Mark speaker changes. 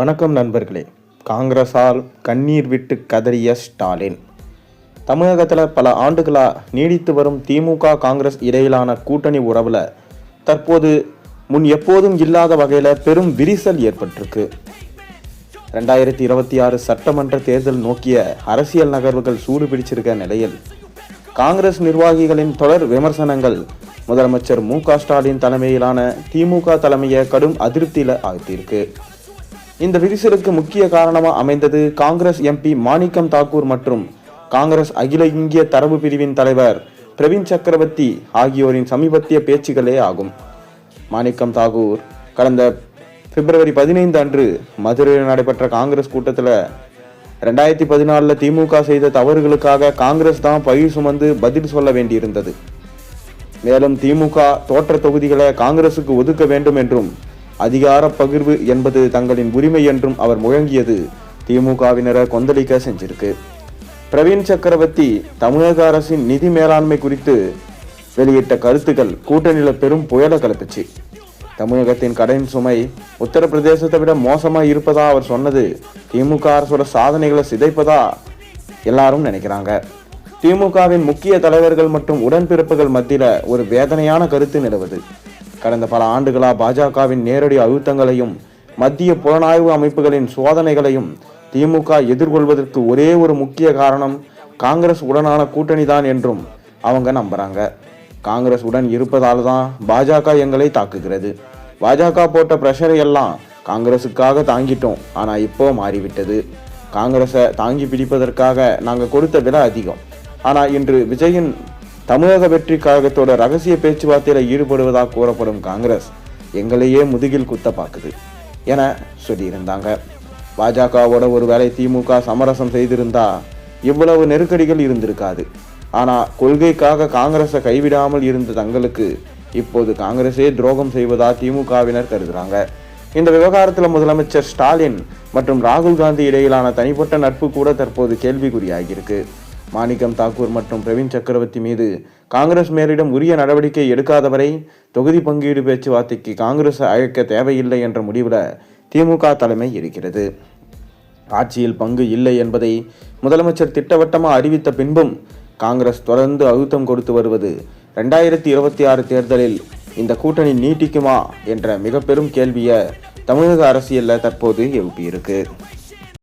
Speaker 1: வணக்கம் நண்பர்களே. காங்கிரஸால் கண்ணீர் விட்டு கதறிய ஸ்டாலின். தமிழகத்தில் பல ஆண்டுகளாக நீடித்து வரும் திமுக காங்கிரஸ் இடையிலான கூட்டணி உறவில் தற்போது முன் எப்போதும் இல்லாத வகையில் பெரும் விரிசல் ஏற்பட்டிருக்கு. ரெண்டாயிரத்தி இருபத்தி ஆறு சட்டமன்ற தேர்தல் நோக்கிய அரசியல் நகர்வுகள் சூடு பிடிச்சிருக்க நிலையில் காங்கிரஸ் நிர்வாகிகளின் தொடர் விமர்சனங்கள் முதலமைச்சர் மு க ஸ்டாலின் தலைமையிலான திமுக தலைமையை கடும் அதிருப்தியில் ஆழ்த்தியிருக்கு. இந்த விரிசலுக்கு முக்கிய காரணமாக அமைந்தது காங்கிரஸ் எம்பி மாணிக்கம் தாக்கூர் மற்றும் காங்கிரஸ் அகில இந்திய தரவு பிரிவின் தலைவர் பிரவீன் சக்கரவர்த்தி ஆகியோரின் சமீபத்திய பேச்சுகளே ஆகும். மாணிக்கம் தாகூர் கடந்த பிப்ரவரி பதினைந்து அன்று மதுரையில் நடைபெற்ற காங்கிரஸ் கூட்டத்தில் ரெண்டாயிரத்தி பதினாலில் திமுக செய்த தவறுகளுக்காக காங்கிரஸ் தான் பயிர் சுமந்து பதில் சொல்ல வேண்டியிருந்தது. மேலும் திமுக தோற்ற தொகுதிகளை காங்கிரசுக்கு ஒதுக்க வேண்டும் என்றும் அதிகார பகிர்வு என்பது தங்களின் உரிமை என்றும் அவர் முழங்கியது. திமுகவினரை கொந்தளிக்க செஞ்சிருக்கு. பிரவீன் சக்கரவர்த்தி தமிழக அரசின் நிதி மேலாண்மை குறித்து வெளியிட்ட கருத்துக்கள் கூட்டணியில் பெரும் புயலை கலப்பிச்சு. தமிழகத்தின் கடன் சுமை உத்தரப்பிரதேசத்தை விட மோசமாக இருப்பதா அவர் சொன்னது திமுக அரசோட சாதனைகளை சிதைப்பதா எல்லாரும் நினைக்கிறாங்க. திமுகவின் முக்கிய தலைவர்கள் மற்றும் உடன்பிறப்புகள் மத்தியில் ஒரு வேதனையான கருத்து நிலவுது. கடந்த பல ஆண்டுகளா பாஜகவின் நேரடி அழுத்தங்களையும் மத்திய புலனாய்வு அமைப்புகளின் சோதனைகளையும் திமுக எதிர்கொள்வதற்கு ஒரே ஒரு முக்கிய காரணம் காங்கிரஸ் உடனான கூட்டணி தான் என்றும் அவங்க நம்புறாங்க. காங்கிரஸ் உடன் இருப்பதால் தான் பாஜக எங்களை தாக்குகிறது. பாஜக போட்ட ப்ரெஷரை எல்லாம் காங்கிரஸுக்காக தாங்கிட்டோம். ஆனால் இப்போ மாறிவிட்டது. காங்கிரஸை தாங்கி பிடிப்பதற்காக நாங்கள் கொடுத்த விலை அதிகம். ஆனால் இன்று விஜயின் தமிழக வெற்றி கழகத்தோட ரகசிய பேச்சுவார்த்தையில ஈடுபடுவதாக கூறப்படும் காங்கிரஸ் எங்களையே முதுகில் குத்த பார்க்குது என சொல்லியிருந்தாங்க. பாஜகவோட ஒருவேளை திமுக சமரசம் செய்திருந்தா இவ்வளவு நெருக்கடிகள் இருந்திருக்காது. ஆனால் கொள்கைக்காக காங்கிரஸை கைவிடாமல் இருந்த தங்களுக்கு இப்போது காங்கிரஸே துரோகம் செய்வதா திமுகவினர் கருதுறாங்க. இந்த விவகாரத்தில் முதலமைச்சர் ஸ்டாலின் மற்றும் ராகுல் காந்தி இடையிலான தனிப்பட்ட நட்பு கூட தற்போது கேள்விக்குறியாகியிருக்கு. மாணிக்கம் தாக்கூர் மற்றும் பிரவீன் சக்கரவர்த்தி மீது காங்கிரஸ் மேலிடம் உரிய நடவடிக்கை எடுக்காதவரை தொகுதி பங்கீடு பேச்சுவார்த்தைக்கு காங்கிரஸ் அழைக்க தேவையில்லை என்ற முடிவில் திமுக தலைமை இருக்கிறது. ஆட்சியில் பங்கு இல்லை என்பதை முதலமைச்சர் திட்டவட்டமாக அறிவித்த பின்பும் காங்கிரஸ் தொடர்ந்து அழுத்தம் கொடுத்து வருவது ரெண்டாயிரத்தி இருபத்தி ஆறு தேர்தலில் இந்த கூட்டணி நீட்டிக்குமா என்ற மிக பெரும் கேள்வியை தமிழக அரசியலில் தற்போது எழுப்பியிருக்கு.